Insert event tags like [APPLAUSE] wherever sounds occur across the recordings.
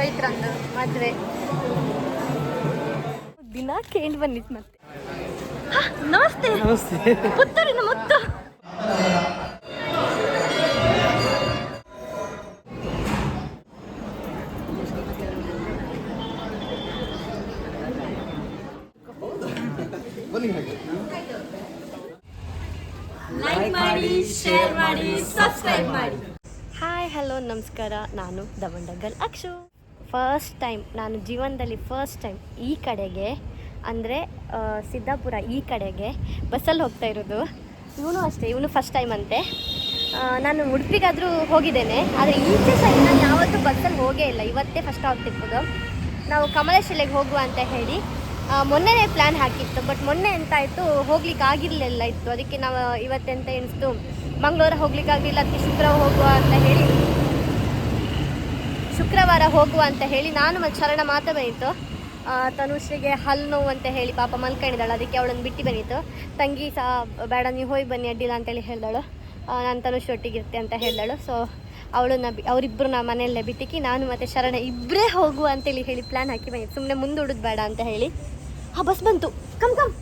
ಚೈತ್ರಂದು ಮದುವೆ. ದಿನ ಕೇಳಿ ಬಂದಿತ್ತು ಮತ್ತೆ? ಹ, ನಮಸ್ತೆ. ನಮಸ್ತೆ. ಪುತ್ತೂರಿನ ಮುತ್ತು. ಲೈಕ್ ಮಾಡಿ ಶೇರ್ ಮಾಡಿ ಸಬ್ಸ್ಕ್ರೈಬ್ ಮಾಡಿ. ಹಾಯ್ ಹಲೋ ನಮಸ್ಕಾರ. ನಾನು ದಮಂಡಗಲ್ ಅಕ್ಷು. ಫಸ್ಟ್ ಟೈಮ್ ನಾನು ಜೀವನದಲ್ಲಿ ಫಸ್ಟ್ ಟೈಮ್ ಈ ಕಡೆಗೆ, ಅಂದರೆ ಸಿದ್ದಾಪುರ ಈ ಕಡೆಗೆ ಬಸ್ಸಲ್ಲಿ ಹೋಗ್ತಾ ಇರೋದು. ಇವನು ಅಷ್ಟೇ, ಇವನು ಫಸ್ಟ್ ಟೈಮ್ ಅಂತೆ. ನಾನು ಉಡುಪಿಗಾದರೂ ಹೋಗಿದ್ದೇನೆ, ಆದರೆ ಈಚೆ ಸಹ ನಾನು ಯಾವತ್ತೂ ಬಸ್ಸಲ್ಲಿ ಹೋಗೇ ಇಲ್ಲ. ಇವತ್ತೇ ಫಸ್ಟ್ ಆಗ್ತಿರ್ಬೋದು. ನಾವು ಕಮಲಶಿಲೆಗೆ ಹೋಗುವ ಅಂತ ಹೇಳಿ ಮೊನ್ನೆನೇ ಪ್ಲ್ಯಾನ್ ಹಾಕಿತ್ತು ಬಟ್ ಮೊನ್ನೆ ಎಂತ ಆಯಿತು, ಹೋಗ್ಲಿಕ್ಕೆ ಆಗಿರಲಿಲ್ಲ ಇತ್ತು. ಅದಕ್ಕೆ ನಾವು ಇವತ್ತೆಂತ ಎಣಿಸ್ತು ಮಂಗಳೂರು ಹೋಗ್ಲಿಕ್ಕೆ ಆಗಲಿಲ್ಲ ಅದಕ್ಕೆ ಶುಕ್ರವಾರ ಹೋಗುವ ಅಂತ ಹೇಳಿ ಶುಕ್ರವಾರ ಹೋಗುವ ಅಂತ ಹೇಳಿ ನಾನು ಮತ್ತು ಶರಣ ಮಾತ್ರ ಬಂದಿತ್ತು ತನುಶ್ರೀಗೆ ಹಲ್ಲು ನೋವು ಅಂತ ಹೇಳಿ ಪಾಪ ಮಲ್ಕೊಂಡಿದ್ದಾಳೆ. ಅದಕ್ಕೆ ಅವಳನ್ನು ಬಿಟ್ಟು ಬಂದಿತ್ತು. ತಂಗಿ ಸಹ ಬೇಡ, ನೀವು ಹೋಗಿ ಬನ್ನಿ, ಅಡ್ಡಿಲ್ಲ ಅಂತೇಳಿ ಹೇಳಿದಳು. ನಾನು ತನುಶ್ರೀ ಒಟ್ಟಿಗಿರ್ತೆ ಅಂತ ಹೇಳಿದಳು. ಸೊ ಅವಳನ್ನ ಬಿ ನಾ ಮನೆಯಲ್ಲೇ ಬಿಟ್ಟಿಕ್ಕಿ ನಾನು ಮತ್ತು ಶರಣ ಇಬ್ಬರೇ ಹೋಗುವ ಅಂತೇಳಿ ಹೇಳಿ ಪ್ಲ್ಯಾನ್ ಹಾಕಿ ಬಂದಿತ್ತು ಸುಮ್ಮನೆ ಮುಂದೂಡೋದು ಬೇಡ ಅಂತ ಹೇಳಿ. ಹಾಂ ಬಸ್ ಬಂತು. ಕಮ್ ಕಮ್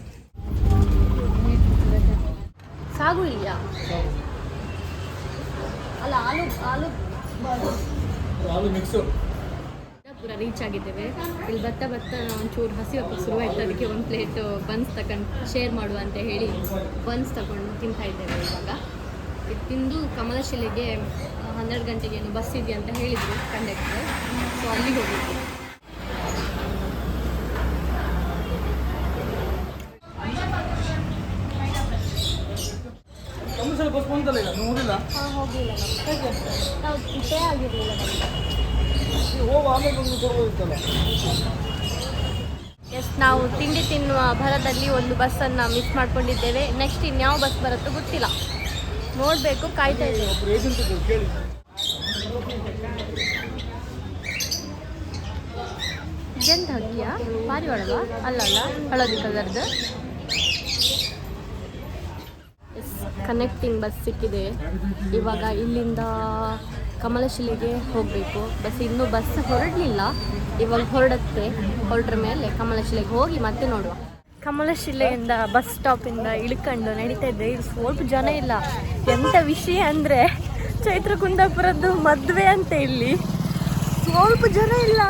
ಸಾಗು ಇಲ್ಲ ಅಲ್ಲ, ಆಲೂ ಆಲೂ ಪೂರ ರೀಚ್ ಆಗಿದ್ದೇವೆ. ಇಲ್ಲಿ ಬರ್ತಾ ಬತ್ತ ಒಂಚೂರು ಶುರು ಶುರುವಾಯ್ತು. ಅದಕ್ಕೆ ಒಂದು ಪ್ಲೇಟ್ ಬನ್ಸ್ ತಗೊಂಡು ಶೇರ್ ಮಾಡುವ ಅಂತ ಹೇಳಿ ಬನ್ಸ್ ತಗೊಂಡು ತಿಂತಾ ಇದ್ದೇವೆ ಇವಾಗ. ಇದು ತಿಂದು ಕಮಲಶಿಲೆಗೆ ಹನ್ನೆರಡು ಗಂಟೆಗೆ ಏನು ಬಸ್ ಇದೆಯಾ ಅಂತ ಹೇಳಿದರು ಕಂಡಕ್ಟರ್. ಸೊ ಅಲ್ಲಿಗೆ ಹೋಗಿದ್ವಿ. ಬಸ್ ಬಂತಲ್ಲ ಈಗ? ನೀವು ಹೋಗಿಲ್ಲ? ಹಾಂ ನಾವು ಇಷ್ಟೇ ಆಗಿರಲಿಲ್ಲ ನೀವು ಹೋಗಿ ಆಮೇಲೆ ಬಂದು ಕೊಡ್ಬೋದಿತ್ತಲ್ಲ ಎಸ್ ನಾವು ತಿಂಡಿ ತಿನ್ನುವ ಭರದಲ್ಲಿ ಒಂದು ಬಸ್ಸನ್ನು ಮಿಸ್ ಮಾಡ್ಕೊಂಡಿದ್ದೇವೆ. ನೆಕ್ಸ್ಟ್ ಇನ್ಯಾವ ಬಸ್ ಬರುತ್ತೋ ಗೊತ್ತಿಲ್ಲ. ನೋಡಬೇಕು ಕಾಯ್ತಾ ಇದ್ದೇವೆ. ಎಂತ ಹಕ್ಕಿಯಾ ಭಾರಿ ಒಳಗ ಅಲ್ಲ ಅಲ್ಲ. ಅಲ್ಲಲ್ಲ ಹಳದಿ ಕಲರ್ದು. ಕನೆಕ್ಟಿಂಗ್ ಬಸ್ ಸಿಕ್ಕಿದೆ. ಇವಾಗ ಇಲ್ಲಿಂದ ಕಮಲಶಿಲೆಗೆ ಹೋಗಬೇಕು. ಬಸ್ ಇನ್ನೂ ಬಸ್ ಹೊರಡಲಿಲ್ಲ. ಇವಾಗ ಹೊರಡುತ್ತೆ. ಹೊರಟ್ರ ಮೇಲೆ ಕಮಲಶಿಲೆಗೆ ಹೋಗಿ ಮತ್ತೆ ನೋಡುವ. ಕಮಲಶಿಲೆಯಿಂದ ಬಸ್ ಸ್ಟಾಪಿಂದ ಇಳ್ಕೊಂಡು ನಡೀತಾ ಇದ್ದೆ ಇಲ್ಲಿ ಸ್ವಲ್ಪ ಜನ ಇಲ್ಲ. ಎಂಥ ವಿಷಯ ಅಂದರೆ ಚೈತ್ರ ಕುಂದಾಪುರದ್ದು ಮದುವೆ ಅಂತ ಇಲ್ಲಿ. ಸ್ವಲ್ಪ ಜನ ಇಲ್ಲ.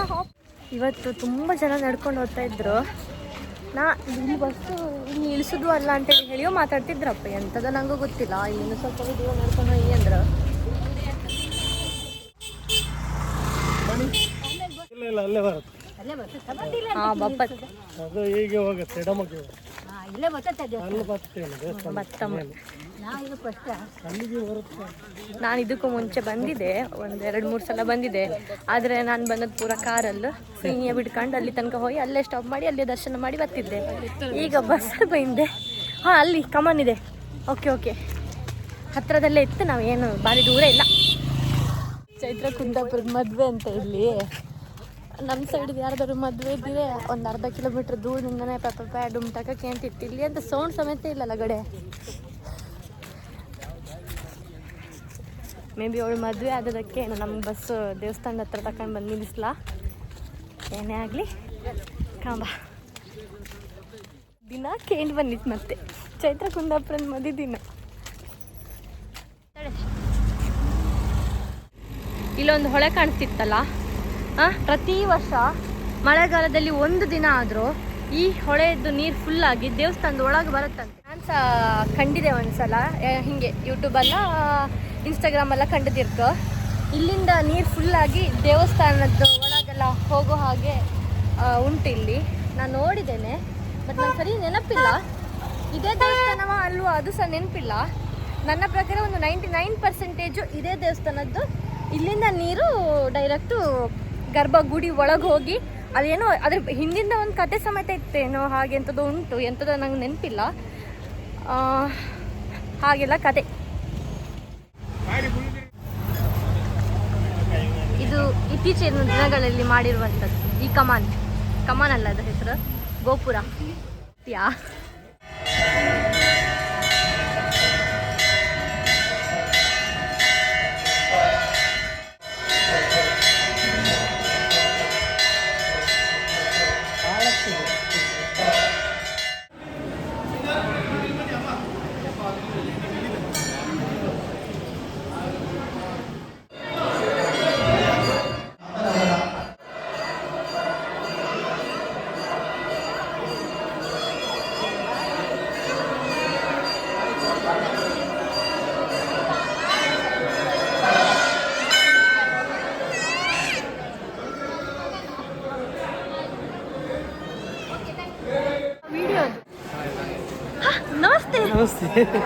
ಇವತ್ತು ತುಂಬ ಜನ ನಡ್ಕೊಂಡು ಹೋಗ್ತಾ ಇದ್ರು. ನಾ ಇಲ್ಲಿ ಬಸ್ಸು ಇಲ್ಲಿ ಇಳಿಸೋದು ಅಲ್ಲ ಅಂತೇಳಿ ಹೇಳಿಯೋ ಮಾತಾಡ್ತಿದ್ರಪ್ಪ. ಎಂಥದ ನಂಗು ಗೊತ್ತಿಲ್ಲ. ಇನ್ನು ಸ್ವಲ್ಪ ವಿಡಿಯೋ ನೋಡ್ಕೊಂಡು ಹೋಗಿ ಅಂದ್ರ. ಇಲ್ಲ ಇಲ್ಲ ಅಲ್ಲೇ ಬರುತ್ತೆ. ಹಾಂ ಬಪ್ಪ ಅದು ಹೀಗೆ ಹೋಗುತ್ತೆ ಇಲ್ಲೇ ಬರ್ತದೆ ಬತ್ತಮ್ಮ. ನಾನು ಇದಕ್ಕೂ ಮುಂಚೆ ಬಂದಿದ್ದೆ ಒಂದು ಎರಡು ಮೂರು ಸಲ ಬಂದಿದ್ದೆ. ಆದರೆ ನಾನು ಬಂದದ್ದು ಪೂರ ಕಾರಲ್ಲಿ ಫ್ರೀಯ ಬಿಟ್ಕೊಂಡು ಅಲ್ಲಿ ತನಕ ಹೋಗಿ ಅಲ್ಲೇ ಸ್ಟಾಪ್ ಮಾಡಿ ಅಲ್ಲೇ ದರ್ಶನ ಮಾಡಿ ಬರ್ತಿದ್ದೆ. ಈಗ ಬಸ್ ಬಂದೆ. ಹಾಂ ಅಲ್ಲಿ ಕಮನ್ ಇದೆ. ಓಕೆ ಓಕೆ ಹತ್ತಿರದಲ್ಲೇ ಇತ್ತು ನಾವು ಏನು ಭಾರಿ ದೂರ ಇಲ್ಲ. ಚೈತ್ರ ಕುಂದಾಪುರದ ಮದುವೆ ಅಂತ ಇಲ್ಲಿ. ನಮ್ಮ ಸೈಡ್ ಯಾರ್ದಾದ್ರು ಮದುವೆ ಇದ್ದಿದೆ ಒಂದು ಅರ್ಧ ಕಿಲೋಮೀಟ್ರ್ ದೂರದಿಂದನೇ ಪಪ್ಪ ಅಂತ ಅಂತಿತ್ತು ಇಲ್ಲಿ ಅಂತ ಸೌಂಡ್ ಸಮೇತ ಇಲ್ಲಲ್ಲ ಗಡೆ ಮೇ ಬಿ ಅವಳು ಮದುವೆ ಆಗೋದಕ್ಕೆ ನಮ್ಮ ಬಸ್ಸು ದೇವಸ್ಥಾನದ ಹತ್ರ ತಕೊಂಡು ಬಂದು ನಿಲ್ಲಿಸ್ಲಾ? ಏನೇ ಆಗಲಿ ಕಾಂಬ ದಿನ ಕೇಳಿ ಬಂದಿತ್ತು ಮತ್ತೆ. ಚೈತ್ರ ಕುಂದಾಪುರದ ಮದುವೆ ದಿನ. ಇಲ್ಲೊಂದು ಹೊಳೆ ಕಾಣಿಸ್ತಿತ್ತಲ್ಲ? ಪ್ರತಿ ವರ್ಷ ಮಳೆಗಾಲದಲ್ಲಿ ಒಂದು ದಿನ ಆದರೂ ಈ ಹೊಳೆಯದ್ದು ನೀರು ಫುಲ್ಲಾಗಿ ದೇವಸ್ಥಾನದ ಒಳಗೆ ಬರುತ್ತಂತೆ. ನಾನು ಸಹ ಕಂಡಿದೆ ಒಂದ್ಸಲ ಆ, ಹಿಂಗೆ ಯೂಟ್ಯೂಬಲ್ಲ ಇನ್ಸ್ಟಾಗ್ರಾಮಲ್ಲ ಕಂಡದಿರ್ತು. ಇಲ್ಲಿಂದ ನೀರು ಫುಲ್ಲಾಗಿ ದೇವಸ್ಥಾನದ ಒಳಗೆಲ್ಲ ಹೋಗೋ ಹಾಗೆ ಉಂಟು ಇಲ್ಲಿ. ನಾನು ನೋಡಿದ್ದೇನೆ ಬಟ್ ನಾನು ಸರಿ ನೆನಪಿಲ್ಲ. ಇದೇ ದೇವಸ್ಥಾನವ ಅಲ್ವಾ? ಅದು ಸಹ ನೆನಪಿಲ್ಲ. ನನ್ನ ಪ್ರಕಾರ ಒಂದು ನೈಂಟಿ ನೈನ್ ಪರ್ಸೆಂಟೇಜು ಇದೇ ದೇವಸ್ಥಾನದ್ದು. ಇಲ್ಲಿಂದ ನೀರು ಡೈರೆಕ್ಟು ಗರ್ಭಗುಡಿ ಒಳಗೆ ಹೋಗಿ, ಅದೇನೋ ಅದ್ರ ಹಿಂದಿಂದ ಒಂದು ಕತೆ ಸಮೇತ ಇತ್ತೇನೋ ಹಾಗೆ ಎಂಥದ್ದು ಉಂಟು ಎಂಥದ್ದು ನಂಗೆ ನೆನಪಿಲ್ಲ. ಹಾಗೆಲ್ಲ ಕತೆ. ಇದು ಇತ್ತೀಚಿನ ದಿನಗಳಲ್ಲಿ ಮಾಡಿರುವಂತದ್ದು ಈ ಕಮಾನ್. ಕಮಾನ್ ಅಲ್ಲ ಅದರ ಹೆಸರು. ಗೋಪುರ. ಯಾ?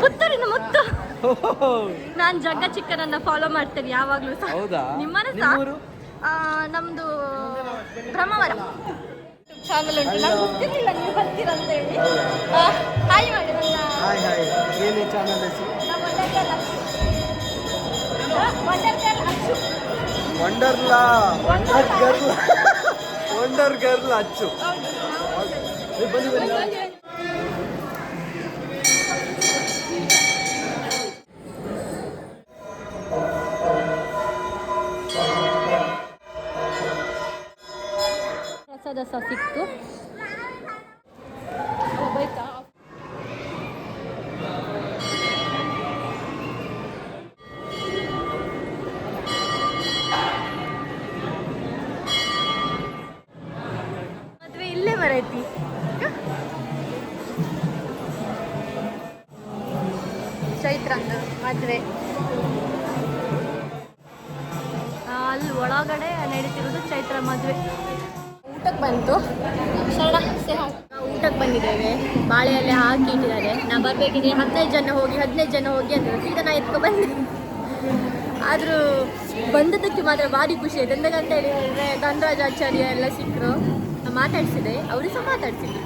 ಪುತ್ತೂರಿನ ಮುತ್ತು. ನಾನ್ ಜಗ್ಗ ಚಿಕ್ಕನನ್ನ ಫಾಲೋ ಮಾಡ್ತೇನೆ ಯಾವಾಗ್ಲೂ ಸಹ. ಹೌದಾ? ನಿಮ್ಮನ್ನ ಸಹ. ಆ, ನಮ್ದು ಬ್ರಹ್ಮವರ ಚಾನಲ್ ಉಂಟು ನಾನು ಗೊತ್ತಿರಲಿಲ್ಲ ನೀವು ಬರ್ತೀರಂತ ಹೇಳಿ. ಹಾಯ್ ಮಾಡಿ ನನ್ನ ಹಾಯ್ ಹಾಯ್ ಏನೇ ಚಾನಲ್ ಹೆಸರು? ನಮ್ಮ Wondergirl ಅಕ್ಷು. [LAUGHS] ಆ, Wondergirl Akshu. Wonderla wonder girl wonder girl Achchu ಹೌದು, ನಾವು- ಏ, ಬನ್ನಿ ಬನ್ನಿ. ಸಹ ಸಿಕ್ತು. ಹೋಗ್ಬೇಕಾ ಮದುವೆ ಇಲ್ಲೇ ಬರೈತಿ. ಚೈತ್ರಂದು ಮದ್ವೆ. ಬಂತು. ಶರಣ ನಾವು ಊಟಕ್ಕೆ ಬಂದಿದ್ದೇವೆ. ಬಾಳೆಯಲ್ಲಿ ಹಾಕಿ ಇಟ್ಟಿದ್ದಾರೆ. ನಾ ಬರ್ಬೇಕಿದ್ರೆ ಹದಿನೈದು ಜನ ಹೋಗಿ, ಹದಿನೈದು ಜನ ಹೋಗಿ ಅಂತ ಸೀದಾ ನಾ ಎತ್ಕೊ ಬಂದೆ ಆದರೂ ಬಂದದ್ದಕ್ಕೆ ಮಾತ್ರ ಭಾರಿ ಖುಷಿ ಆಯ್ತು. ಎಂತಕ್ಕಂತ ಹೇಳಿದ್ರೆ ಗಣರಾಜಾಚಾರ್ಯ ಎಲ್ಲ ಸಿಕ್ಕರು. ಮಾತಾಡ್ಸಿದೆ ಅವರು ಸಹ ಮಾತಾಡ್ಸಿದ್ರು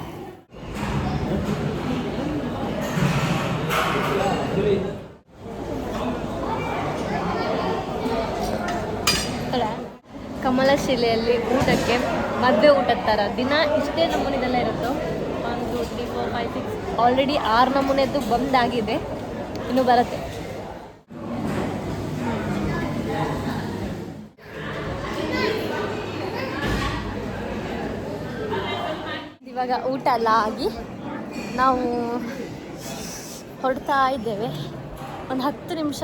ಅಲ್ಲ ಕಮಲಶಿಲೆಯಲ್ಲಿ ಊಟಕ್ಕೆ ಮದುವೆ ಊಟದ ಥರ. ದಿನ ಇಷ್ಟೇ ನಮೂನಿದೆಲ್ಲ ಇರುತ್ತೋ? One two three four five six already ಆರು ನಮೂನೆದ್ದು ಬಂದಾಗಿದೆ ಇನ್ನು ಬರುತ್ತೆ. ಇವಾಗ ಊಟ ಎಲ್ಲ ಆಗಿ ನಾವು ಹೊರಡ್ತಾ ಇದ್ದೇವೆ. ಒಂದು ಹತ್ತು ನಿಮಿಷ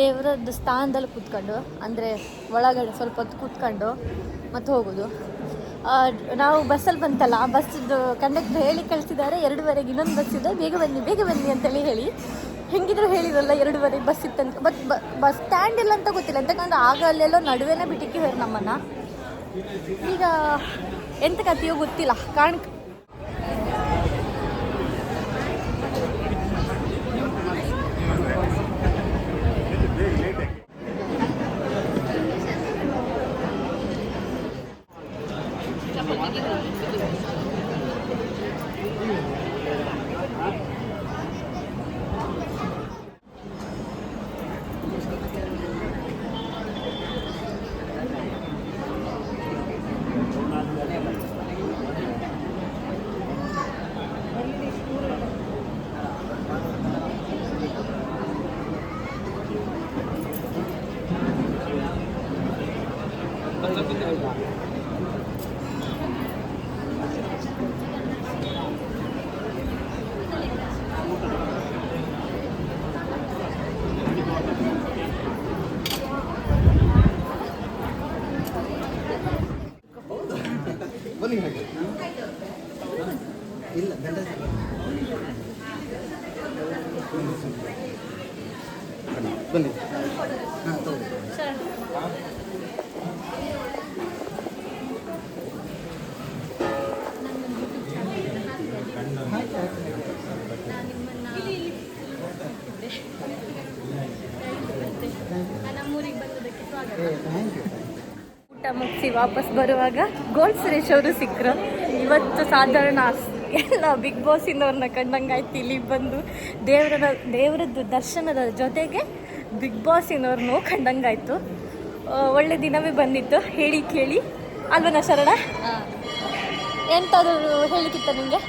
ದೇವರದ್ದು ಸ್ಥಾನದಲ್ಲಿ ಕೂತ್ಕೊಂಡು, ಅಂದರೆ ಒಳಗಡೆ ಸ್ವಲ್ಪ ಹೊತ್ತು ಕೂತ್ಕೊಂಡು ಮತ್ತು ಹೋಗೋದು. ನಾವು ಬಸ್ಸಲ್ಲಿ ಬಂತಲ್ಲ, ಆ ಬಸ್ಸದ್ದು ಕಂಡಕ್ಟರ್ ಹೇಳಿ ಕಳಿಸಿದ್ದಾರೆ, ಎರಡೂವರೆಗೆ ಇನ್ನೊಂದು ಬಸ್ ಇದೆ, ಬೇಗ ಬನ್ನಿ ಬೇಗ ಬನ್ನಿ ಅಂತೇಳಿ ಹೇಳಿ. ಹೆಂಗಿದ್ರು ಹೇಳಿರಲ್ಲ ಎರಡೂವರೆಗೆ ಬಸ್ ಇತ್ತಂತ ಬಟ್ ಬಸ್ ಸ್ಟ್ಯಾಂಡ್ ಇಲ್ಲ ಅಂತ ಗೊತ್ತಿಲ್ಲ, ಎಂತಕಂದ್ರೆ ಆಗ ಅಲ್ಲೆಲ್ಲೋ ನಡುವೆನೇ ಬಿಟ್ಟಿಕ್ಕಿದ್ದಾರೆ ನಮ್ಮನ್ನು. ಈಗ ಎಂತ ಕಥೆಯೋ ಗೊತ್ತಿಲ್ಲ ಕಾಣ್ ಬನ್ನಿ. ಊಟ ಮುಗಿಸಿ ವಾಪಸ್ ಬರುವಾಗ ಗೋಲ್ಡ್ ಸುರೇಶ್ ಅವರು ಸಿಕ್ಕರು ಇವತ್ತು ಸಾಧಾರಣ ಎಲ್ಲ ಬಿಗ್ ಬಾಸ್ ಇಂದವ್ರನ್ನ ಕಂಡಂಗಾಯ್ತು ಇಲ್ಲಿ ಬಂದು ದೇವರ ದೇವರದ್ದು ದರ್ಶನದ ಜೊತೆಗೆ ಬಿಗ್ ಬಾಸ್ ಇನ್ನವ್ರನ್ನೂ ಕಂಡಂಗಾಯ್ತು. ಆಯಿತು ಒಳ್ಳೆ ದಿನವೇ ಬಂದಿತ್ತು. ಹೇಳಿ ಕೇಳಿ. ಅಲ್ವನ ಶರಣ? ಎಂತಾದ್ರು ಹೇಳಿಕ್ಕಿತ್ತ ನಿಮಗೆ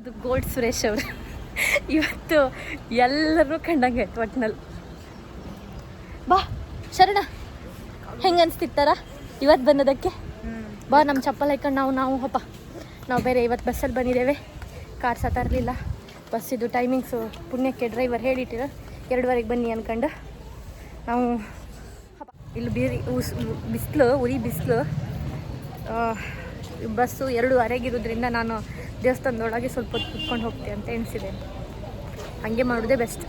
ಇದು ಗೋಲ್ಡ್ ಸುರೇಶ್ ಅವರು. ಇವತ್ತು ಎಲ್ಲರೂ ಕಂಡಂಗೆ ಆಯ್ತು ಒಟ್ನಲ್ಲಿ. ಬಾ ಶರಣ. ಹೆಂಗೆ ಅನಿಸ್ತಿತ್ತಾರ ಇವತ್ತು ಬಂದದಕ್ಕೆ? ಬಾ ನಮ್ಮ ಚಪ್ಪಲ್ ಹಾಕೊಂಡು ನಾವು ನಾವು ಹಪ್ಪ ನಾವು ಬೇರೆ ಇವತ್ತು ಬಸ್ಸಲ್ಲಿ ಬಂದಿದ್ದೇವೆ. ಕಾರ್ ಸಹ ತರಲಿಲ್ಲ. ಬಸ್ಸಿದ್ದು ಟೈಮಿಂಗ್ಸು ಪುಣ್ಯಕ್ಕೆ ಡ್ರೈವರ್ ಹೇಳಿಟ್ಟಿರ. ಎರಡುವರೆಗೆ ಬನ್ನಿ ಅನ್ಕೊಂಡು. ನಾವು ಇಲ್ಲಿ ಬೀರಿ, ಉಸ್, ಬಿಸಿಲು, ಉರಿ ಬಿಸಿಲು. ಬಸ್ಸು ಎರಡೂವರೆಗಿರೋದ್ರಿಂದ ನಾನು ದೇವಸ್ಥಾನದೊಳಗೆ ಸ್ವಲ್ಪ ಹೊತ್ತು ಕುತ್ಕೊಂಡು ಹೋಗ್ತೆ ಅಂತ ಎನಿಸಿದೆ ಹಾಗೆ ಮಾಡೋದೇ ಬೆಸ್ಟ್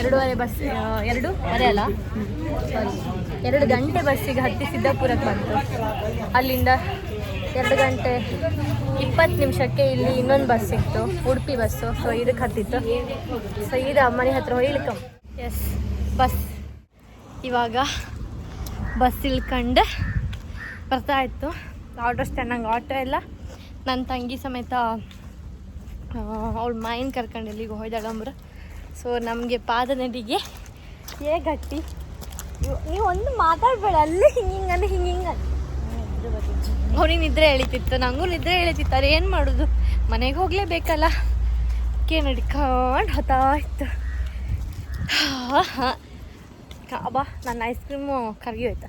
ಎರಡೂವರೆ ಬಸ್ ಎರಡು ಎರಡೂವರೆ ಅಲ್ಲ? ಸಾರಿ ಎರಡು ಗಂಟೆ ಬಸ್ಸಿಗೆ ಹತ್ತಿ ಸಿದ್ದಾಪುರಕ್ಕೆ ಬಂತು. ಅಲ್ಲಿಂದ ಎರಡು ಗಂಟೆ ಇಪ್ಪತ್ತು ನಿಮಿಷಕ್ಕೆ ಇಲ್ಲಿ ಇನ್ನೊಂದು ಬಸ್ ಸಿಕ್ತು, ಉಡುಪಿ ಬಸ್ಸು ಸೊ ಇದಕ್ಕೆ ಹತ್ತಿತ್ತು. ಸೊ ಇದು ಅಮ್ಮನಿ ಹತ್ರ ಇಳ್ಕೊ ಎಸ್ ಬಸ್. ಇವಾಗ ಬಸ್ ಇಳ್ಕಂಡು ಬರ್ತಾ ಇತ್ತು. ಆಟೋ ಸ್ಟ್ಯಾಂಡ್ ನಂಗೆ ಆಟೋ ಎಲ್ಲ. ನನ್ನ ತಂಗಿ ಸಮೇತ ಅವಳು ಮಾಯಿನ ಕರ್ಕೊಂಡು ಇಲ್ಲಿಗೆ ಹೋಯ್ದಾಳಂಬ್ರ. ಸೊ ನಮಗೆ ಪಾದ ನಡಿಗೆ ಏ ಗಟ್ಟಿ ನೀವು ಒಂದು ಮಾತಾಡಬೇಡ, ಅಲ್ಲಿ ಹಿಂಗೆ ಅಂದ್ರೆ ಹಿಂಗೆ ಹಿಂಗೆ ನಿದ್ರೆ ಎಳಿತಿತ್ತು ನನಗೂ ನಿದ್ರೆ ಎಳಿತಿತ್ತು, ಅವ್ರು ಏನು ಮಾಡೋದು? ಮನೆಗೆ ಹೋಗಲೇಬೇಕಲ್ಲ? ಕೇ ನಡ್ಕೊಂಡು ಹೊತ್ತಾ ಇತ್ತು. ಅಬ್ಬಾ ನನ್ನ ಐಸ್ ಕ್ರೀಮು ಕರಗಿ ಹೋಯ್ತಾ.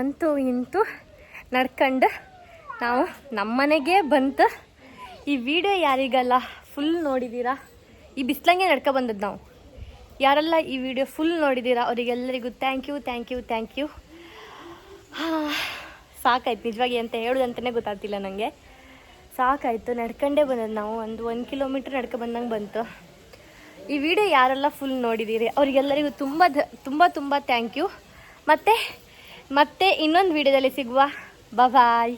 ಅಂತೂ ಇಂತೂ ನಡ್ಕೊಂಡು ನಾವು ನಮ್ಮನೆಗೆ ಬಂತು. ಈ ವಿಡಿಯೋ ಯಾರಿಗಲ್ಲ ಫುಲ್ ನೋಡಿದ್ದೀರಾ ಈ ಬಿಸ್ಲಂಗೆ ನಡ್ಕೊ ಬಂದದ್ದು ನಾವು. ಯಾರೆಲ್ಲ ಈ ವಿಡಿಯೋ ಫುಲ್ ನೋಡಿದ್ದೀರಾ ಅವರಿಗೆಲ್ಲರಿಗೂ thank you thank you thank you ಸಾಕಾಯ್ತು ನಿಜವಾಗಿ ಅಂತ ಹೇಳೋದಂತಲೇ ಗೊತ್ತಾಗ್ತಿಲ್ಲ ನನಗೆ ಸಾಕಾಯಿತು, ನಡ್ಕೊಂಡೇ ಬಂದದ್ದು ನಾವು. ಒಂದು ಒಂದು ಕಿಲೋಮೀಟ್ರ್ ನಡ್ಕೊ ಬಂದಂಗೆ ಬಂತು. ಈ ವಿಡಿಯೋ ಯಾರೆಲ್ಲ ಫುಲ್ ನೋಡಿದ್ದೀರಿ ಅವರಿಗೆಲ್ಲರಿಗೂ ತುಂಬ ಧ, ತುಂಬ ತುಂಬ ಥ್ಯಾಂಕ್ ಯು ಮತ್ತು, ಮತ್ತೆ ಇನ್ನೊಂದು ವಿಡಿಯೋದಲ್ಲಿ ಸಿಗುವ. ಬಾಯ್